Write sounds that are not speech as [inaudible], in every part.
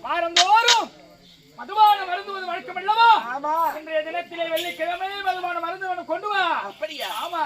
வாரந்தோறும் மதுபான மருந்துவது வழக்கம் அல்லவா? ஆமா. இன்றைய தினத்திலே வெள்ளிக்கிழமை மதுபானம் அருந்துவனம் கொண்டு வா. அப்படியா? ஆமா.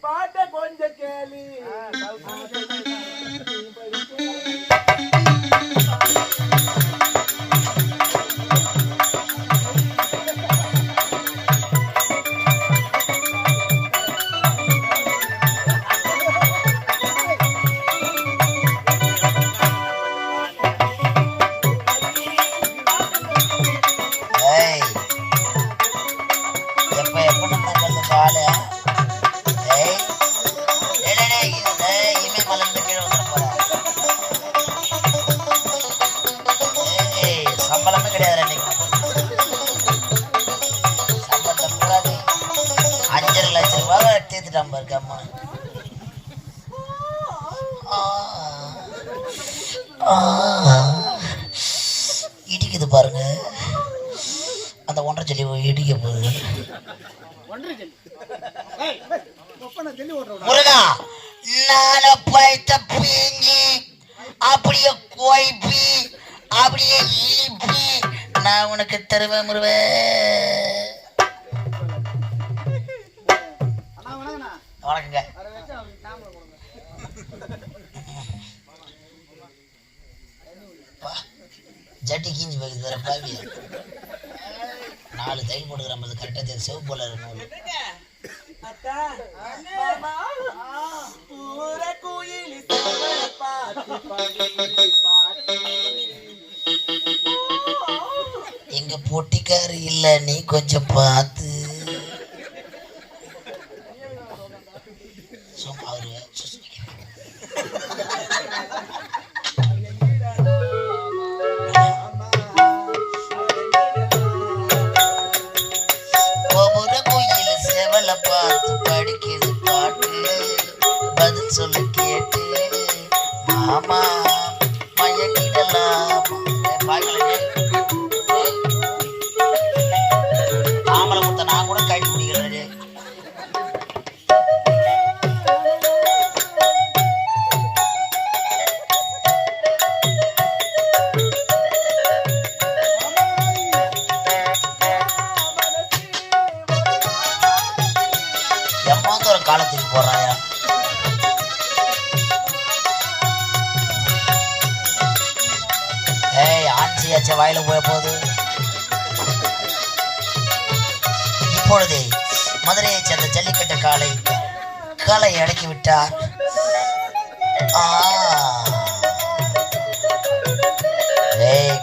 பாட்ட கொஞ்சம் கேளு. இடிக்குது பாருங்க. அந்த ஒன்றரை சொல்லி இடிக்க போகுது. ஜல்லி. முருகா நான பழைத்த பீஞ்சி அப்படியே கோய்ப்பி அப்படியே இழிப்பி நான் உனக்கு தருவேன் முருவே அண்ணா வணக்கண்ணா. வணக்கங்க வர வச்சு அவனுக்கு தாம்பரம் கொடுங்க சட்டி கீஞ்சி போகுது வேற பாவி. நாலு தையல் போட்டுக்கிற மாதிரி கரெக்டாக தெரியும் செவப்பு போல எங்க பொட்டிக்காரு இல்ல நீ கொஞ்சம் பார்த்து. இப்பொழுது மதுரையைச் சேர்ந்த ஜல்லிக்கட்டு காளை காலை அடக்கி விட்டார்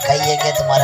கையை கேத்து மர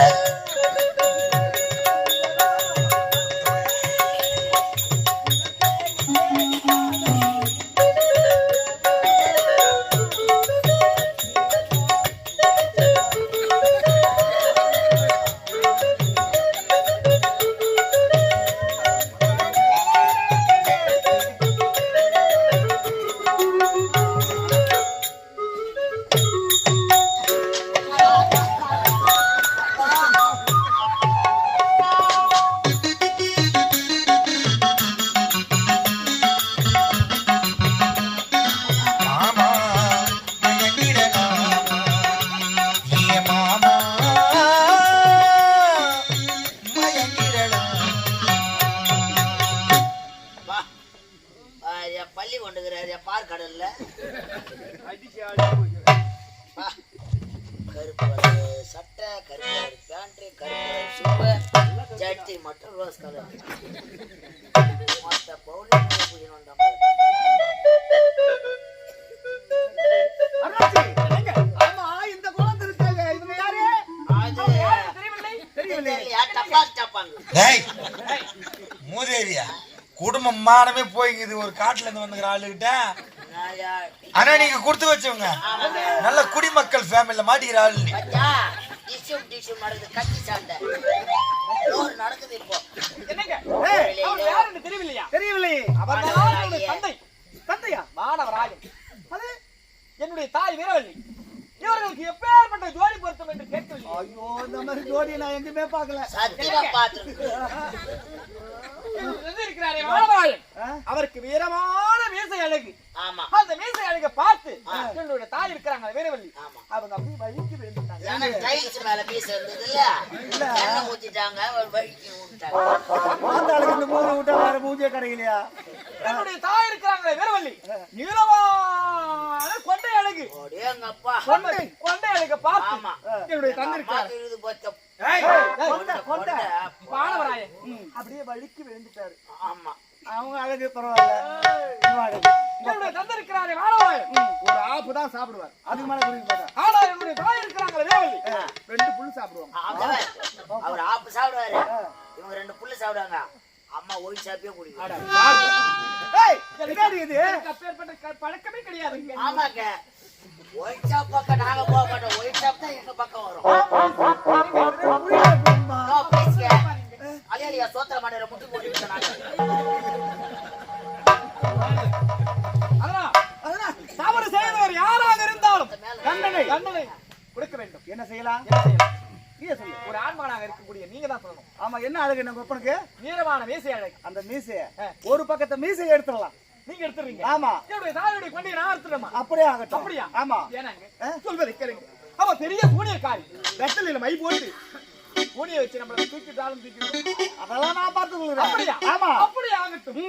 போய்ங்குது ஒரு காட்டுல இருந்து வந்துக்கிற ஆளுகிட்ட? ஆனா நீங்க கொடுத்து வச்சவங்க. நல்ல குடிமக்கள் ஃபேமிலில மாட்டிக்கிற ஆளு டிஷ்யூம் டிஷ்யூம் நடக்குது கட்சி இப்போ. என்னங்க? தெரியவில்லையா? தெரியவில்லை அவர் அவர்தான் என்னுடைய தந்தை. தந்தையா? மாணவராயன். அது என்னுடைய தாய் வீரவல்லி இவர்களுக்கு எப்பேற்பட்ட ஜோடி பொருத்தம் என்று கேட்கவில்லை. ஐயோ இந்த மாதிரி ஜோடி நான் எங்கேயுமே பார்க்கல. சத்தியமா பார்த்துருக்கு இவர் [laughs] இருக்கிறாரே மாணவராயன் ஆ? அவருக்கு வீரமான மீசை அழகு. ஆமா. அந்த மீசை அழகை பார்த்து என்னுடைய தாய் இருக்கிறாங்க வீரவல்லி ஆமா. அவங்க அப்படியே வழிக்கு விழுந்துட்டாங்க எனக்கு டைல்ஸ் மேல பீஸ் இருந்தது. இல்ல. எண்ணெய் ஊத்திட்டாங்க ஒரு வழிக்கு விட்டாங்க அந்த ஆளுக்கு இந்த மூணு விட்டா வேற பூஜை கிடைக்கலையா என்னுடைய தாய் இருக்கிறாங்களே வீரவல்லி நீளமான கொண்டை அழகு. ஓடியங்கப்பா கொண்டை கொண்டை அழகை பார்த்து. ஆமா. என்னுடைய தந்தை இருக்கிறார் அம்மாக்கு இருக்குது பச்சை அப்படியே வழிக்கு விழுந்துட்டாரு ஆமா. அவங்க அழகு பரவாயில்ல இவன் அழகு. என்னுடைய தந்தை இருக்கிறாரே மாணவராயன் ஒரு ஆப்பு தான் சாப்பிடுவார் அதுக்கு மேல குடிக்க மாட்டார் ஆனா என்னுடைய தாய் இருக்கிறாங்களே வீரவல்லி ரெண்டு புல்லு சாப்பிடுவாங்க அவர் அவர் ஆப்பு சாப்பிடுவாரு இவங்க ரெண்டு புல்லு சாப்பிடுவாங்க அம்மா ஒயின் சாப்பியே குடிக்கும் பழக்கமே கிடையாதுங்க ஆமாங்க ஒயின் ஷாப் பக்கம் நாங்க போக மாட்டோம் ஒயின் ஷாப் தான் எங்க பக்கம் வரும் மலையாளியா சோத்திர மண்டையில முட்டு போட்டு செய்தவர் யாராக இருந்தாலும் தண்டனை தண்டனை. கொடுக்க வேண்டும். என்ன செய்யலாம்? ஒரு ஆண்மகனாக இருக்கக்கூடிய நீங்க தான் சொல்லணும். ஆமா என்ன அழகு என்ன ஒப்பனுக்கு நீரமான மீசை அழகு அந்த மீசைய. ஒரு பக்கத்தை மீசையை எடுத்துடலாம். நீங்க எடுத்துறீங்க ஆமா. என்னுடைய தாயுடைய நான் எடுத்துடலாமா அப்படியே ஆகட்டும். அப்படியா? ஆமா. ஏனாங்க? சொல்வதை கேளுங்க. அவன் பெரிய சூனியக்காரி. வெத்தலையில மை போட்டு சூனிய வச்சு நம்மள தூக்கிட்டாலும் தூக்கிடுவோம் அதெல்லாம் நான் பார்த்து சொல்லுறேன் அப்படியா? ஆமா. அப்படியே ஆகட்டும்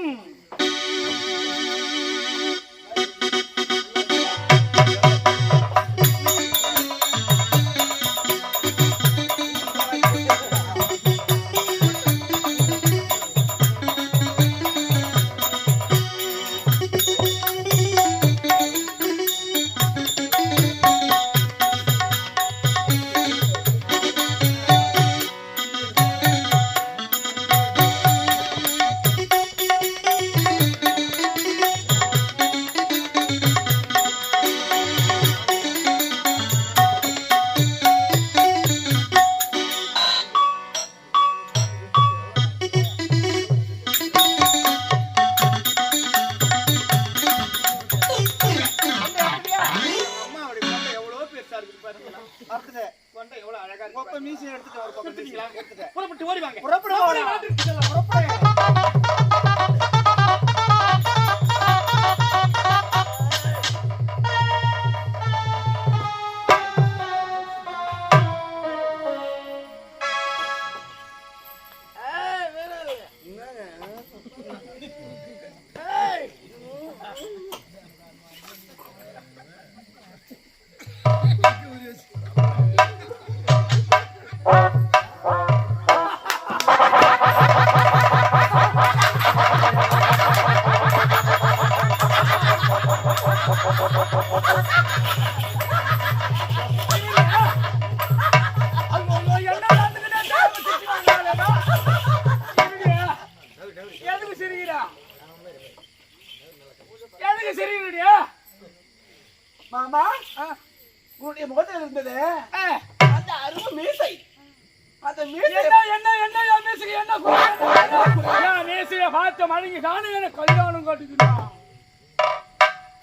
பார்த்து காணு எனக்கு கல்யாணம் கட்டுக்குறான்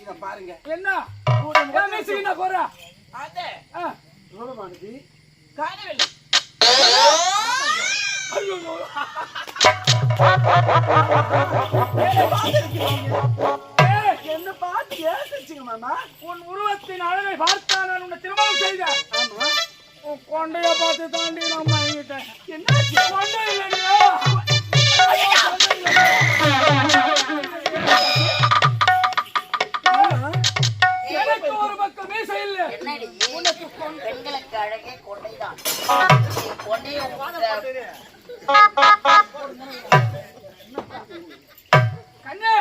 இத பாருங்க. என்ன? என்ன குறை அதே காணவில்லை. ஏய், என்ன பார்த்து ஏசிச்சுங்க மாமா? உன் உருவத்தின் அழகை பார்த்தான் நான் உன்னை திருமணம் செய்தேன். ஆமா. உன் கொண்டைய பார்த்து தாண்டி நான் மயங்கிட்டேன். என்னாச்சு? கொண்டை இல்லையா மாமா, எனக்கு ஒரு பக்கம் மீசை இல்ல. என்னடி? பெண்களுக்கு அழகே கொண்டைதான் கொண்டையை கண்ணே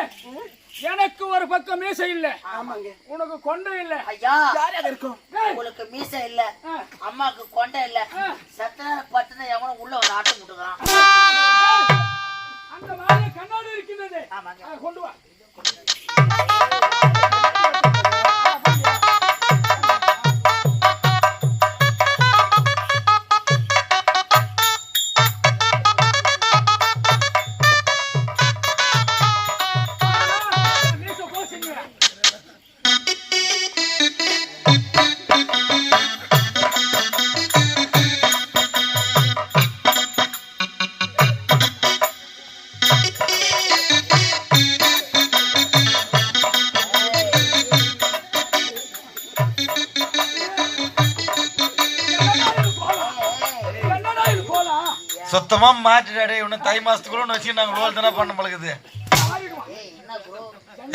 எனக்கு ஒரு பக்கம் மீசை இல்ல. ஆமாங்க. உனக்கு கொண்டை இல்ல. ஐயா இருக்கும்? உங்களுக்கு மீசை இல்ல. அம்மாக்கு கொண்டை இல்ல. சத்தன பட்டுன எவனும் உள்ள வந்து ஆட்டம் ஏய், அந்த மாதிரி கண்ணாடி இருக்கின்றது. கொண்டு வா. மாட்டிடாடே இன்னும் தை மாசத்துக்குள்ள வச்சு நாங்க லோல் தானே பண்ண பழகுது.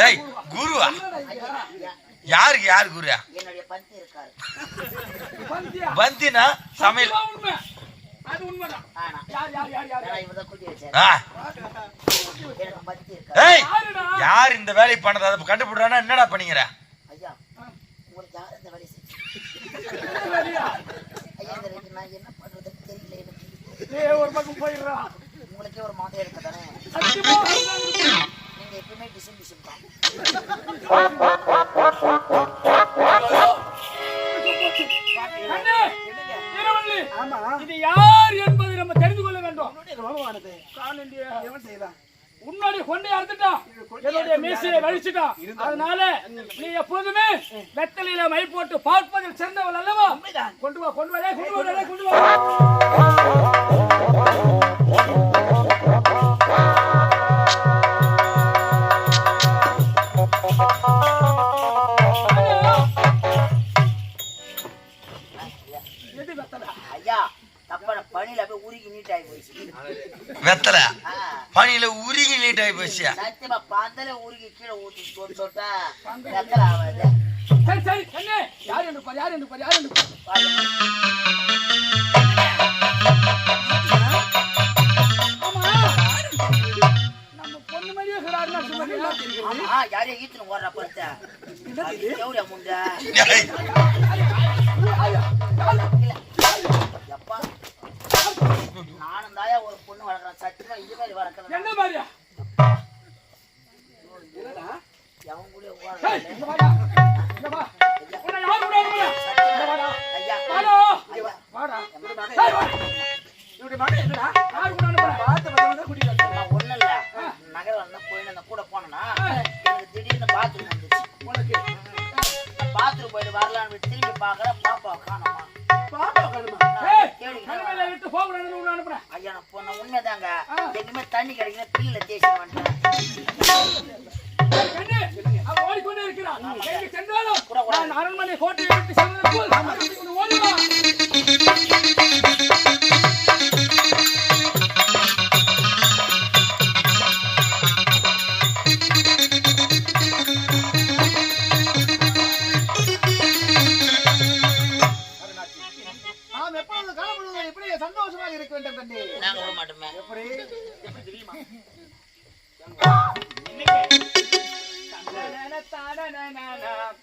ஏய் குருவா யாருக்கு யார் குருயா என்னுடைய பந்தி இருக்காரு பந்தியா? பந்தினா சமையல் அதுதான் உண்மை. அது உண்மைதான். ஆனா யார், இந்த வேலையை பண்ணது அதை கண்டுபிடுறானா என்னடா பண்ணிக்கிற ஐயா உங்களுக்கு யார் இந்த வேலையை செஞ்சு ஏய், ஒரு பக்கம் போயிடுறா. உங்களுக்கே ஒரு மாதிரி இருக்கு தானே. நீங்க எப்பவுமே டிசைன் டிசைன் தான். ஆமா. இது யார் என்பதை நம்ம தெரிந்து கொள்ள வேண்டும். காணொலியா? எவன் செய்தான். உன்னுடைய கொண்டை அறுத்துட்டான். என்னுடைய மீசையை வலிச்சுட்டான். அதனால நீ எப்போதுமே வெத்தலையில மை போட்டு பார்ப்பதில் சிறந்தவள் அல்லவா? கொண்டு வா கொண்டு வா டேய், கொண்டு வா டேய், கொண்டு வா. நீட் ஆகி போச்சு சத்தியமா பந்தல உருகி கீழே ஊத்தி சொட்டா வெத்தலை ஆகாது சரி சரி கண்ணே யார் என்று பாரு யார் என்று பாரு யார் என்று யாரையும் ஈத்துன்னு ஓடுற எவ்வளோ முண்டை மகன் என்னடா? யார் கூட? பார்த்து பத்திரமா கூட்டிட்டு வர நான் ஒண்ணும் இல்ல. நகரம் வந்து போயிட்டு அந்த கூட போனேன்னா எனக்கு திடீர்னு பாத்ரூம் வந்துச்சு உனக்கு? பாத்ரூம் போயிட்டு வரலான்னு விட்டு திரும்பி பாக்குறேன் பாப்பா காணோமா? பாப்பா கணுமா? விட்டு உன்னை அனுப்புறேன். ஐயா நான் போன உண்மைதாங்க. எங்குமே தண்ணி கிடைக்கல பில்ல தேய்ச்சி வந்துட்டேன் அவன் ஓடிக்கொண்டே இருக்கிறான். எங்கு சென்றாலும் கூட, கூட. நான் அரண்மனை கோட்டையை விட்டு செல்வதற்குள் வயசு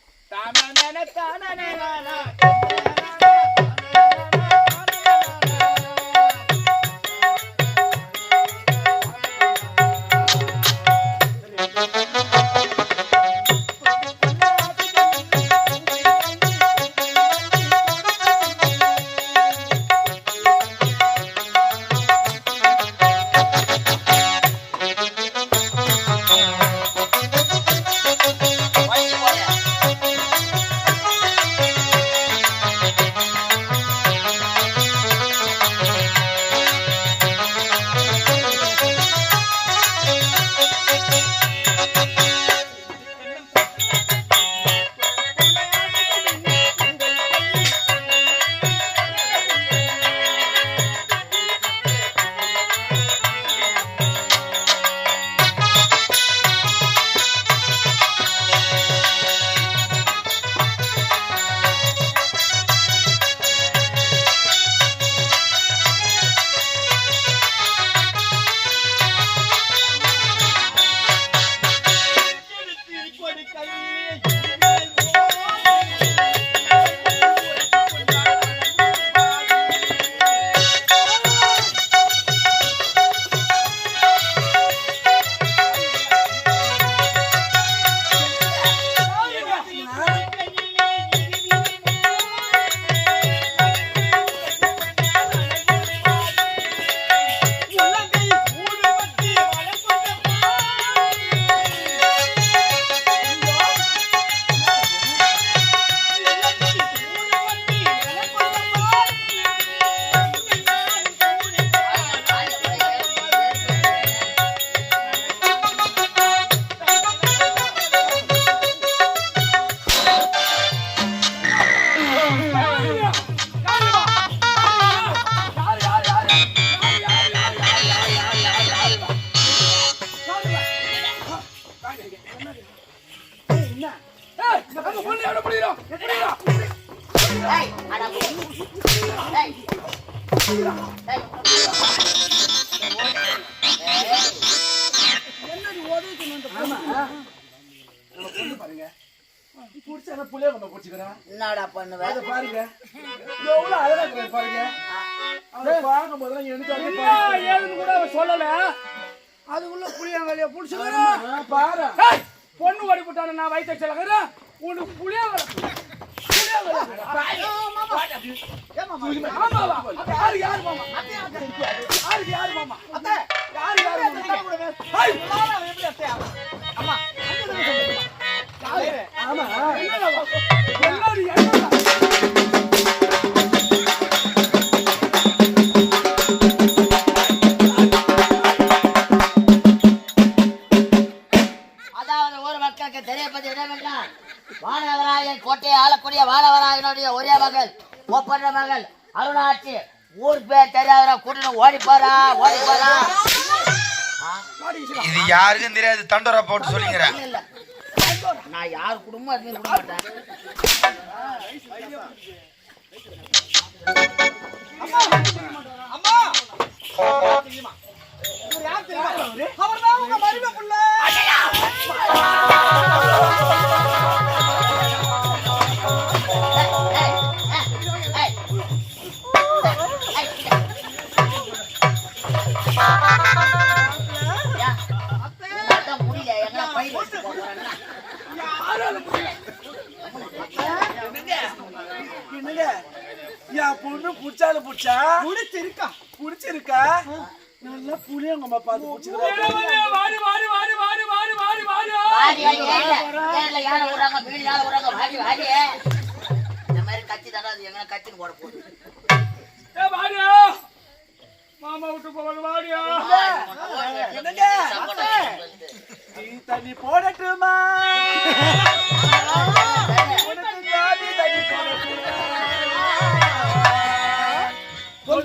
வாய் தைச்சலாங்கிற உனக்கு புளிய வர புளிய வர மாமாவா யாரு யாரு மாமா? யாரு யாரு மாமா? அத்தை. யாரு யாரு மாமா? தண்டோரா போட்டு சொல்லிக்கிறேன். நான் யார் குடும்பம் அது விட மாட்டேன் அம்மா யார் தெரியுமா? அவர்தான் உங்க மருமக புள்ள. புடிச்சாலும் புடிச்சா? புடிச்சிருக்கா. புடிச்சிருக்கா? நல்லா புளியங்கம்மா பார்த்து புடிச்சிருக்கா. வாடி வாடி வாடி வாடி வாடி வாடி வாடி. வாடி, ஏன்ல? இந்த மாதிரி கத்தி தராது கத்தின்னு போட போகுது. ஏ வாடியா. மாமா விட்டு போவது வாடியா. என்னங்க, தண்ணி போடட்டுமா,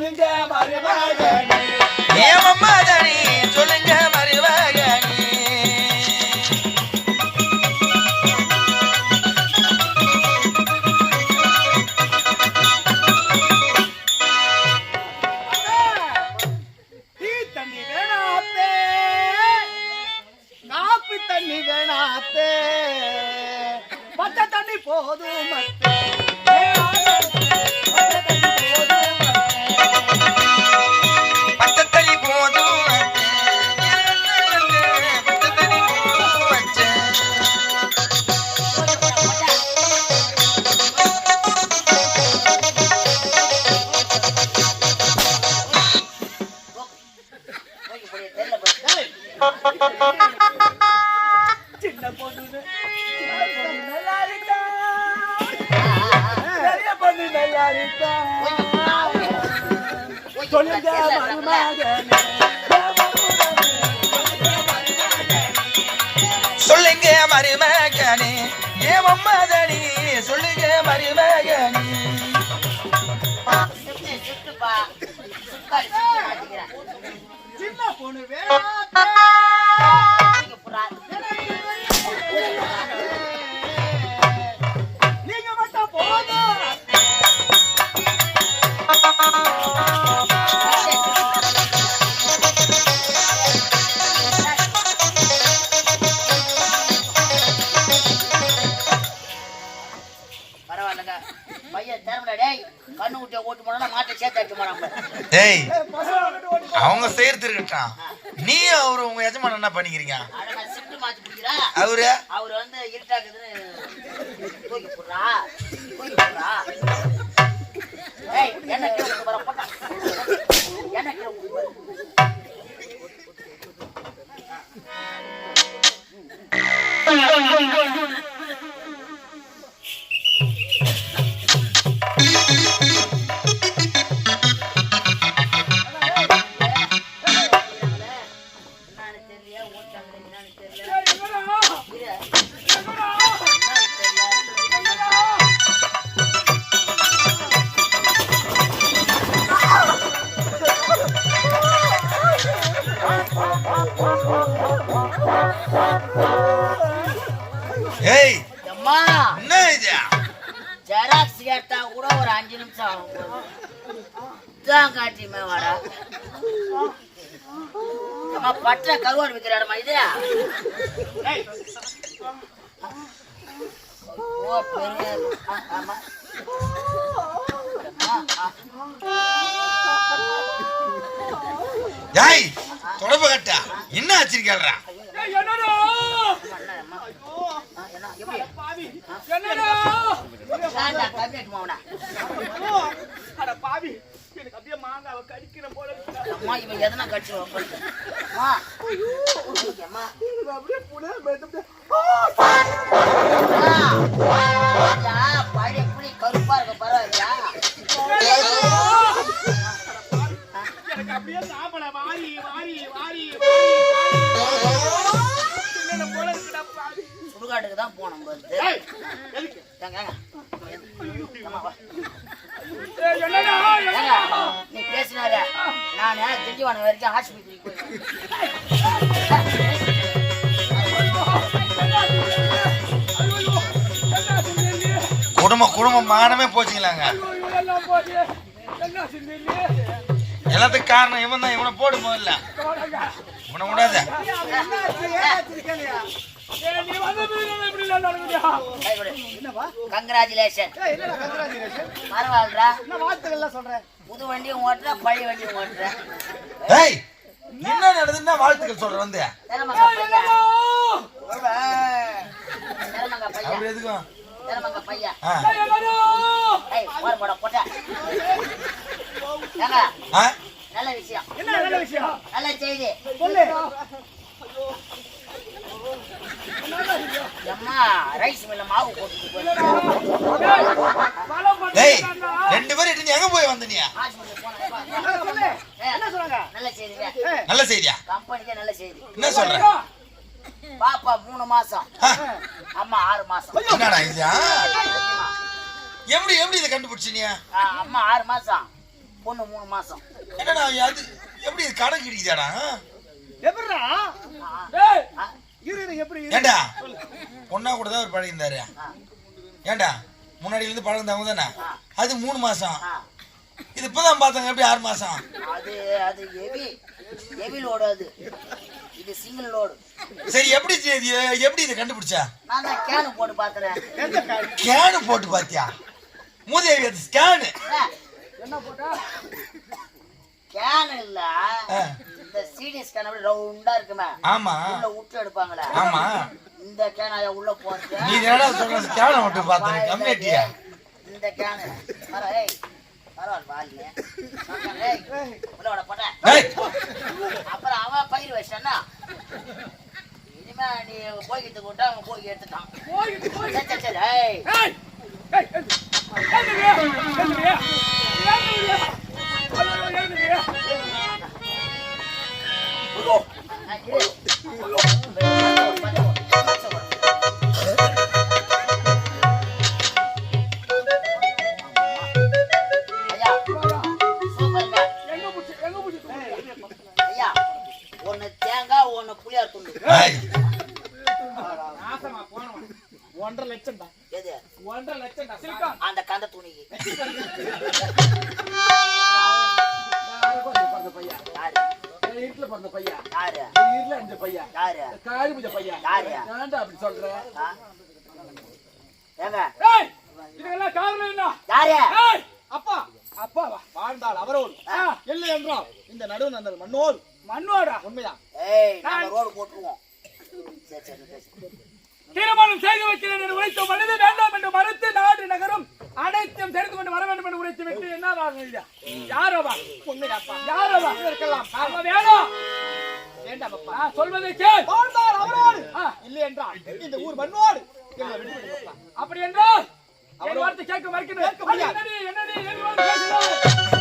மருந்த மருமகனே சொல்லுங்க மருமகனே சொல்லுங்க மருமகனே. ஏமம்மதனி சொல்லுங்க மருமகனே சின்ன பொண்ணு வேற நீ அவரு உங்க எஜமான் என்ன பண்ணிக்கிறீங்க? அவரு? அவர் வந்து இருட்டாக்குதுன்னு தூக்கி போடுறா. தூக்கி போடுறா. என்ன கீழே போட்டா. என்ன கீழே கொண்டு தான் காட்டியுமே வாடா பட்ட கருவாடு விற்கிறாடமா இது? ஓ பெரிய ஆமா. கட்டா. என்ன ஆச்சிருக்கா மாவனா. அட பாவி எனக்கு அப்படியே மான மாங்காவை கடிக்கிற போல இருக்குடா. அம்மா இவன் எதனா கட்சி வைப்பாங்க அம்மா அம்மா இது அப்படியே புடியா மெதுப்படியா. ஐயா, பழைய புளி கருப்பா இருக்க பரவாயில்லையா எனக்கு அப்படியே சாப்பிட வாரி வாரி வாரி வாரி போல இருக்குடா பாவி. சுடுகாட்டுக்கு தான் போனோம் பாரு ஏய், எதுக்கு? ஏங்க, ஏங்க. அம்மா, வா. ஏய், என்னடா ஏங்க, என்னடா? நீ பேசினாரு நானு திண்டிவனம் வரைக்கும் ஆஸ்பத்திரிக்கு போய் ஐயோ, என்ன செஞ்சீங்க? குடும்ப குடும்ப மானமே போச்சுங்களாங்க? எல்லாத்துக்கும் காரணம் இவன் தான் இவனை போடு முதல்ல போடுங்க. இவனை விடாத கங்க்ராச்சுலேஷன் பரவாயில்லடா. புது வண்டியும் ஓட்டுற பழைய வண்டியும் ஓட்டுற ஏய் என்ன நடந்துன்னா வாழ்த்துக்கள் சொல்ற வந்து அப்படி எதுக்கும் பையா? நல்ல விஷயம். என்ன நல்ல விஷயம்? நல்ல செய்தி. சொல்லு. அம்மா ரைஸ் மில்ல மாவு டேய் பண்ணிட்டான்டா. ரெண்டு பேரும் நீ எங்க போய் வந்த நீ? ஹாஸ்பிட்டல் போனேன். என்ன சொல்றாங்க? நல்ல செய்தி நல்ல செய்தியா? கம்பெனிக்கே நல்ல செய்தி. என்ன சொல்ற? பாப்பா மூணு மாசம். அம்மா ஆறு மாசம். என்னடா இது? எப்படி எப்படி இதை கண்டுபிடிச்சு நீ? ஆ, அம்மா ஆறு மாசம். பொண்ணு மூணு மாசம். என்னடா அது எப்படி இது கணக்கு இடிக்குதாடா எப்படிடா? ஏண்டா? பொண்ணா கூட தான் ஒரு பழகிருந்தாரு ஏண்டா? முன்னாடில இருந்து பழகுந்தவங்க தானே? அது மூணு மாசம். இது இப்பதான் பார்த்தாங்க எப்படி ஆறு மாசம்? அது அது ஹெவி ஹெவி லோடு அது. இது சிங்கிள் லோடு சரி எப்படி எப்படி இதை கண்டுபிடிச்சா? நான் கேனு போட்டு காய்? ஸ்கேனு போட்டு பாத்தியா? மூதேவி அது ஸ்கேனு என்ன போட்டா? கேன் இல்ல. ஆ. இந்த ஸ்கேன் அப்படி ரவுண்டா இருக்குமே ஆமா உள்ள விட்டு எடுப்பாங்களே ஆமா இந்த கேனாய உள்ள போறது நீ என்னடா சொல்ற ஸ்கேனை மட்டும் பார்த்தேன் கம்யூனிட்டியா இந்த கேனு வர ஏய் பரவாயில்ல பாருங்க ஏய் உள்ள போட்டேன் ஏய் அப்புறம் அவன் பயிர் வச்சானா இனிமே நீ போய்கிட்டு கூட்டா அவன் போய் எடுத்துட்டான் போயிட்டு, போயிட்டு. சரி சரி ஏய் ஏய், ஏய், ஏய் நாசமா போனவன். ஒன்றரை லட்சம் தான் ஒன்றரை லட்சம் தான் சிலிக்கான் அந்த கந்த துணிக்கு. பையன் வீட்டுல பிறந்த பையன். யாரு? வீட்டுல அஞ்சு பையன். யாரு? காரி முஞ்ச பையன். யாரு? ஏன்டா அப்படி சொல்ற? ஆ? ஏங்க? ஏய் இதுக்கெல்லாம் காரணம் என்ன? யாரு? ஏய் அப்பா. அப்பாவா வாழ்ந்தால் அவரோடு. இல்லை என்றால் இந்த நடுவு நந்தல் மண்ணோடு. மண்ணோடா? உண்மைதான். ரோடு போட்டுருவோம். திருமணம் செய்து வைக்கிறேன் என்று உரைத்த மனித வேண்டாம் என்று மறுத்து நாடு நகரும் அனைத்தும் தெரிந்து கொண்டு வர வேண்டும் என்று உரைத்து விட்டு என்ன இல்லையா யாரவா உண்மைதாப்பா யாரவா இருக்கலாம் அவ வேணும் வேண்டாம் அப்பா சொல்வதை கேள் அவரோடு இல்லை என்றால் இந்த ஊர் மண்ணோடு. அப்படி என்றால் என் வார்த்தை கேட்க முடியாது. என்னடி என்னடி என்னடி